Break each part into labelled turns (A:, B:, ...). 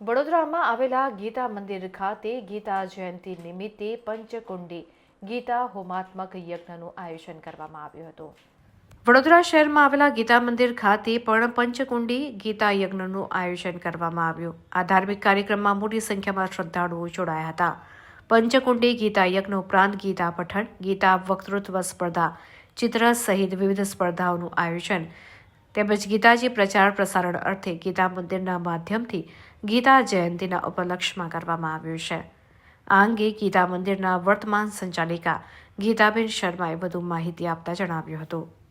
A: વડોદરામાં આવેલા ગીતા મંદિર ખાતે ગીતા જયંતિ નિમિત્તે પંચકુંડી ગીતા હોમાત્મક યજ્ઞનું આયોજન કરવામાં આવ્યું હતું. વડોદરા શહેરમાં આવેલા ગીતા મંદિર ખાતે પણ પંચકુંડી ગીતા યજ્ઞનું આયોજન કરવામાં આવ્યું. આ ધાર્મિક કાર્યક્રમમાં મોટી સંખ્યામાં શ્રદ્ધાળુઓ જોડાયા હતા. પંચકુંડી ગીતા યજ્ઞ ઉપરાંત ગીતા પઠન, ગીતા વક્તૃત્વ સ્પર્ધા, ચિત્ર સહિત વિવિધ સ્પર્ધાઓનું આયોજન તેમજ ગીતાજી પ્રચાર પ્રસારણ અર્થે ગીતા મંદિરના માધ્યમથી ગીતા જયંતિના ઉપલક્ષમાં કરવામાં આવ્યું છે. આ અંગે ગીતા મંદિરના વર્તમાન સંચાલિકા ગીતાબેન શર્માએ વધુ માહિતી આપતા જણાવ્યું હતું.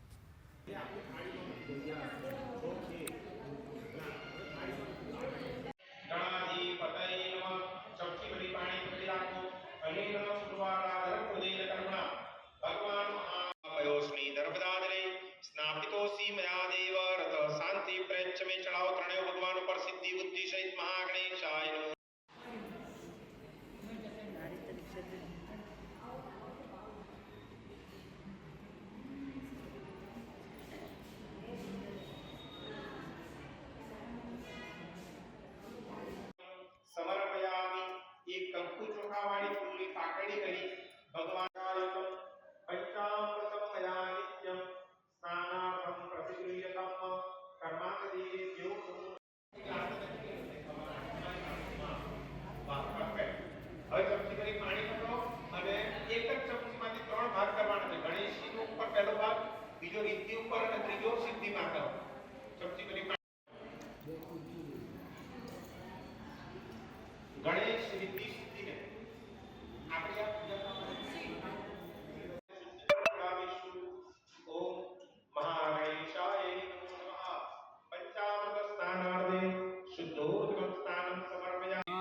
B: ઉપર અને ત્રીજો સિદ્ધિમાં કરો સૌથી પહેલી ગણેશ રિદ્ધિ ને આપણે આ પૂજામાં ઓમ મહાગણેશાય નમઃ પંચામૃત સ્નાનાર્થે શુદ્ધોદકમ સ્નાનમ સમર્પયામિ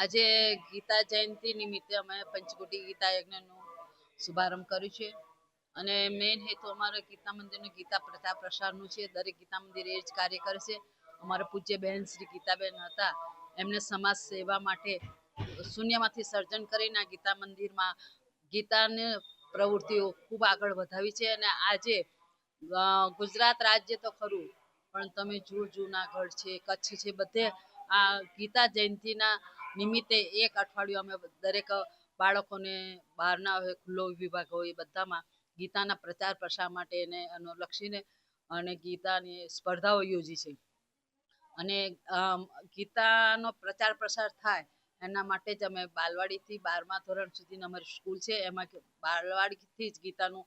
C: આજે ગીતા જયંતિ નિમિત્તે અમે પંચકોટી ગીતા યજ્ઞનું શુભારંભ કર્યું છે. અને મેઇન હેતુ અમારા ગીતા મંદિરનું ગીતા પ્રચાર પ્રસારનું છે. દરેક ગીતા મંદિર એ જ કાર્ય કરે છે અમારા પૂજ્ય બહેન શ્રી ગીતાબેન હતા. એમને સમાજ સેવા માટે શૂન્યમાંથી સર્જન કરીને આ ગીતા મંદિરમાં ગીતાની પ્રવૃત્તિઓ ખૂબ આગળ વધાવી છે અને આજે ગુજરાત રાજ્ય તો ખરું, પણ તમે જુઓ જુનાગઢ છે, કચ્છ છે, બધે આ ગીતા જયંતિના નિમિત્તે એક અઠવાડિયું અમે દરેક બાળકોને બહારના હોય, ખુલ્લો વિભાગ હોય બધામાં ગીતાના પ્રચાર પ્રસાર માટે એને અનુલક્ષીને અને ગીતાની સ્પર્ધાઓ યોજી છે. અને ગીતાનો પ્રચાર પ્રસાર થાય એના માટે જ અમે બાલવાડીથી બારમા ધોરણ સુધીની અમારી સ્કૂલ છે. એમાં બાલવાડીથી જ ગીતાનું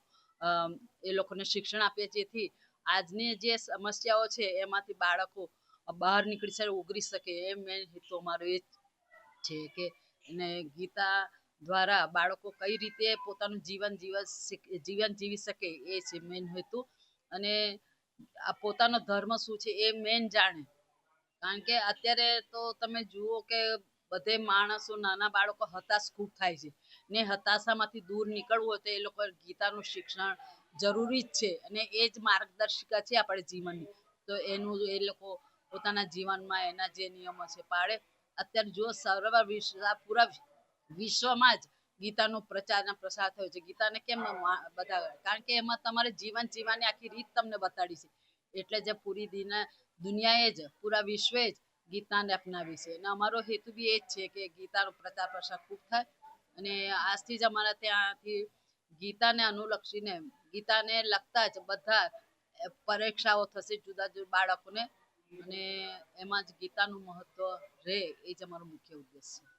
C: એ લોકોને શિક્ષણ આપીએ જેથી આજની જે સમસ્યાઓ છે એમાંથી બાળકો બહાર નીકળી શકે ઉગરી શકે એ મેન હેતુ અમારો એ છે કે એને ગીતા દ્વારા બાળકો કઈ રીતે પોતાનું જીવન જીવન જીવન જીવી શકે એ છે મેન હેતુ. અને આ પોતાનો ધર્મ શું છે એ મેન જાણે. કારણ કે અત્યારે તો તમે જુઓ કે બધે માણસો, નાના બાળકો હતાશ ખૂબ થાય છે. ને હતાશામાંથી દૂર નીકળવું હોય તો એ લોકો ગીતાનું શિક્ષણ જરૂરી જ છે અને એ જ માર્ગદર્શિકા છે આપણે જીવનની. તો એનું એ લોકો પોતાના જીવનમાં એના જે નિયમો છે પાળે. અત્યારે જો સર્વ વિશ્વ પૂરા વિશ્વમાં જ ગીતાનો પ્રચારના પ્રસાર થયો છે. ગીતાને કેમ બતાવે કારણ કે એમાં તમારે જીવન જીવવાની આખી રીત તમને બતાડી છે. એટલે જે પૂરી દિના દુનિયાએ જ, પૂરા વિશ્વે જ ગીતાને અપનાવી છે. અને અમારો હેતુ બી એ જ છે કે ગીતાનો પ્રચાર પ્રસાર ખૂબ થાય. અને આજથી જ અમારા ત્યાંથી ગીતાને અનુલક્ષીને, ગીતાને લગતા જ બધા પરીક્ષાઓ થશે જુદા જુદા બાળકોને. અને એમાં જ ગીતાનું મહત્વ રહે એ જ અમારો મુખ્ય ઉદ્દેશ છે.